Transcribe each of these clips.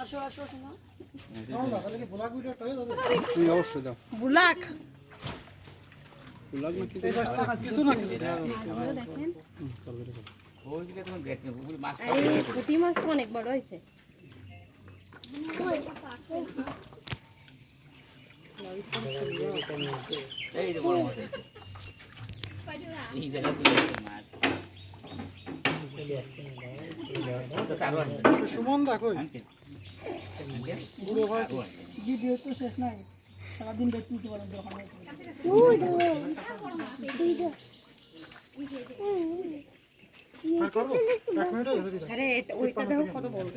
আসো আসো শোনা। তুই অবশ্যই দাও। বুলাক পুঁটি মাছ অনেক বড় হয়েছে। সুমন দা কই আনবেন? আনবেন? বুড়ো ভাই আরও আনবেন। ভিডিও তো শেষ নাই সারাদিন দেখতে দিতে পারেন দোকানে আর হয়ে গেছে। আরে ওইটা দেখো কত বড়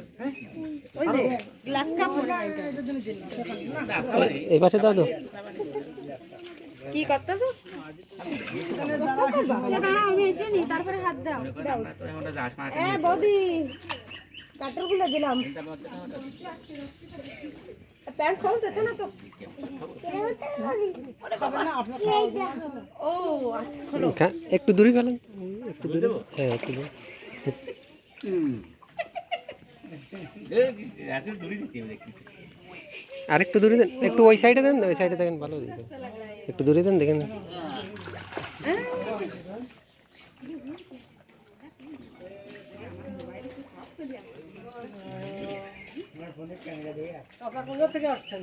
ওই যে গ্লাস কাপ হয় এটা। এটার জন্য দেন না না, খাওয়া নেই। এই পাশে দাও তো কি করতে তো আমি এসে নি তারপরে হাত দাও নিয়ে বৌদি কাটার দিলাম। প্যান্ট খুলতেছে না তো একটু দূরে ফেলেন একটু দূরে। হ্যাঁ একটু দূরে। আর একটু দূরে দেন একটু ওই সাইডে দেন ওই সাইডে দেখেন ভালো দিকে একটু দূরে দেন দেখেন। কোথা থেকে আসছেন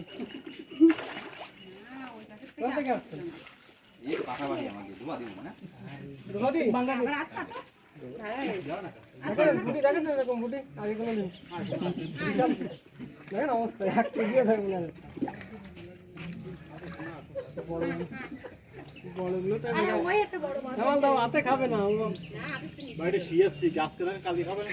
কোথা থেকে আসছেন? এই পাশাপাশি আমাকে ধোয়া দিব না? দেখেন এরকম বুটি আগে কোনো দিন। দেখেন অবস্থা থাকবে হাতে খাবে না বাইরে শুয়ে আসছি গাছকে কালকে খাবে না।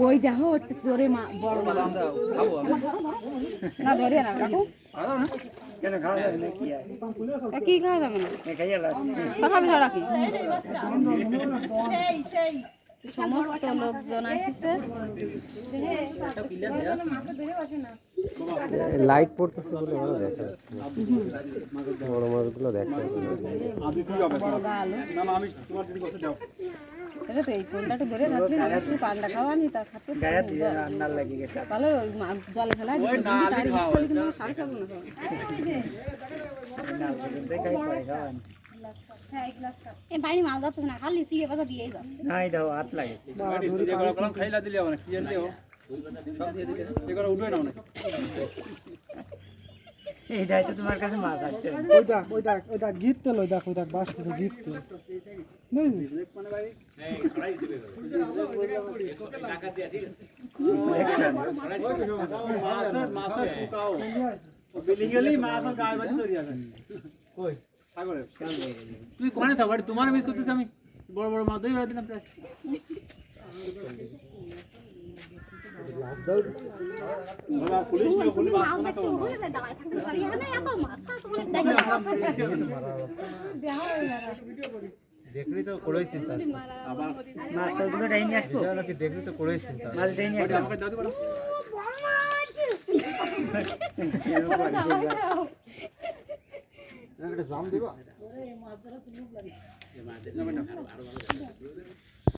ওই দেখো তোরে জোরে মা বড় না ধরে না রাখো কি খাওয়া যাবে না কথা বলে রাখি সমস্ত লোকজন আসছে। লাইট পড়তেছে বলে ভালো দেখা। বড় মাছগুলো দেখা। যাচ্ছে না। আদি কি হবে বড় আলু না না আমি তোমার দিদি বসে দাও এটা তো এই কোনটা ধরে রাখলে না একটু পান্ডা খাওয়ানি তা খাতে তাহলে ওই মা- জলে ফেলা সাড়ে সাত বাড়ি মাছ যাচ্ছে না খালি যাচ্ছে বাইরে সিরে করা কলম খাইলা দিলে হবে কি জানলে ও সব দিয়ে দিলে। এগুলো উঠবে না অনেক। ওই দেখ ওই দেখ ওই দেখ গীত তেল ওই দেখ ওই দেখ বাস কিছু গীত তেল। মাছের মাছের পোকাও বিল্ডিং মাছের গায়ে বাজি ধরে যাবে কই? তুই কোনে থাক বাড়ি তোমার মিস করতেছ আমি। বড় বড় মাছ ধরে দিলাম প্রায়। মাছ মাছ মাছ দেখলি তো করেই চিন্তা আবার নাকি দেখলি তো করেই চিন্তা আমাকে দাও দিবা একটা জাম দিবা?